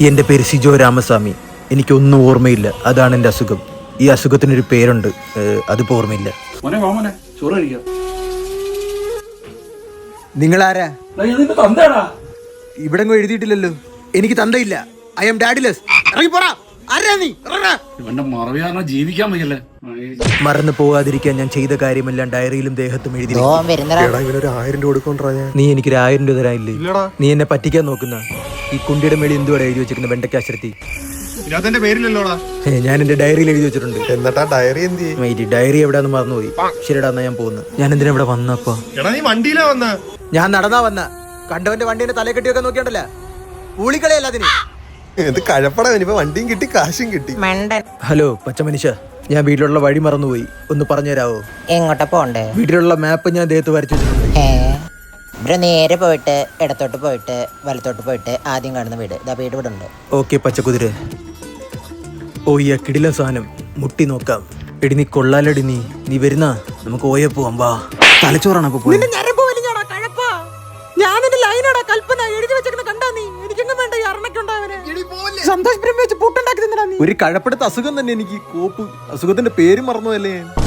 എന്റെ പേര് സിജോ രാമസ്വാമി. എനിക്കൊന്നും ഓർമ്മയില്ല. അതാണ് എന്റെ അസുഖം. ഈ അസുഖത്തിനൊരു പേരുണ്ട്. അതിപ്പോൾ അതിപ്പോ ഓർമ്മയില്ല. മോനെ ആരാ ഇവിടെ എഴുതിയിട്ടില്ലല്ലോ. എനിക്ക് തന്തയില്ല. ഐ എം ഡാഡിലെസ് മറന്നു പോകാതിരിക്കാൻ ഞാൻ ചെയ്ത കാര്യമെല്ലാം ഡയറിയിലും ദേഹത്തും എഴുതി നീ എനിക്കൊരു ആയിരം രൂപ തരാനില്ലേ? നീ എന്നെ പറ്റിക്കാൻ നോക്കുന്ന? ഈ കുണ്ടിയുടെ മേളിൽ എന്തുവാടെ എഴുതി വെച്ചിരിക്കുന്ന വെണ്ടക്കാശ്രത്തി ഇതിനകത്തെന്റെ പേരില്ലല്ലോടാ ഞാൻ എന്റെ ഡയറിയിൽ എഴുതി വെച്ചിട്ടുണ്ട്. എന്നിട്ടാ ഡയറി എന്ത് ചെയ്യും മൈറ്റി ഡയറി എവിടെയാന്ന് മറന്നുപോയി. ശരിടാ എന്നാ ഞാൻ പോകുന്നു. ഞാൻ എന്തിനാ ഇവിടെ വന്നപ്പോ? എടാ നീ വണ്ടിയിലാ വന്ന. ഞാൻ നടന്നാ വന്ന. കണ്ടവന്റെ വണ്ടീന്റെ തലയെ കെട്ടിയൊക്കെ വെക്കാൻ നോക്കിയാണ്ടല്ല? ഊളിക്കളയല്ല അതിന്? ഇത് കഴപ്പടാ ഇനിയിപ്പോ വണ്ടിയും കിട്ടി കാശും കിട്ടി. മണ്ടൻ. ഹലോ പച്ച മനുഷ്യ ഞാൻ വീട്ടിലുള്ള വഴി മറന്നുപോയി. ഒന്ന് പറഞ്ഞുതരാവോ? എങ്ങോട്ടാ പോണ്ടേ? വീട്ടിലുള്ള മാപ്പ് ഞാൻ ദേഹത്ത് വരച്ചു വെച്ചിട്ടുണ്ട്. ഇവിടെ നേരെ പോയിട്ട് ഇടത്തോട്ട് പോയിട്ട് വലത്തോട്ട് പോയിട്ട് ആദ്യം കാണുന്ന വീട്. ഇതാ വീട് ഇവിടെ ഉണ്ട്. ഓക്കെ പച്ചക്കുതിര. ഓ ഈ കിടില സാധനം മുട്ടി നോക്കാം. എടി നീ കൊള്ളാലടി നീ. നീ വരുന്ന? നമുക്ക് ഓയെ പോവാം വാ. തലച്ചോറാണ് അപ്പൊ പോയത് ഞാൻ നിന്റെ ലൈനാടാ കൽപ്പന. എഴുതി വെച്ചേക്കുന്ന കണ്ടാ നീ. വേണ്ട ഈ സന്തോഷ് പൂട്ടുണ്ടാക്കി തന്നടാ നീ. ഒരു കഴപ്പെടുത്ത അസുഖം തന്നെ എനിക്ക് കോപ്പ്. അസുഖത്തിന്റെ പേര് മറന്നുവല്ലേ ഞാൻ.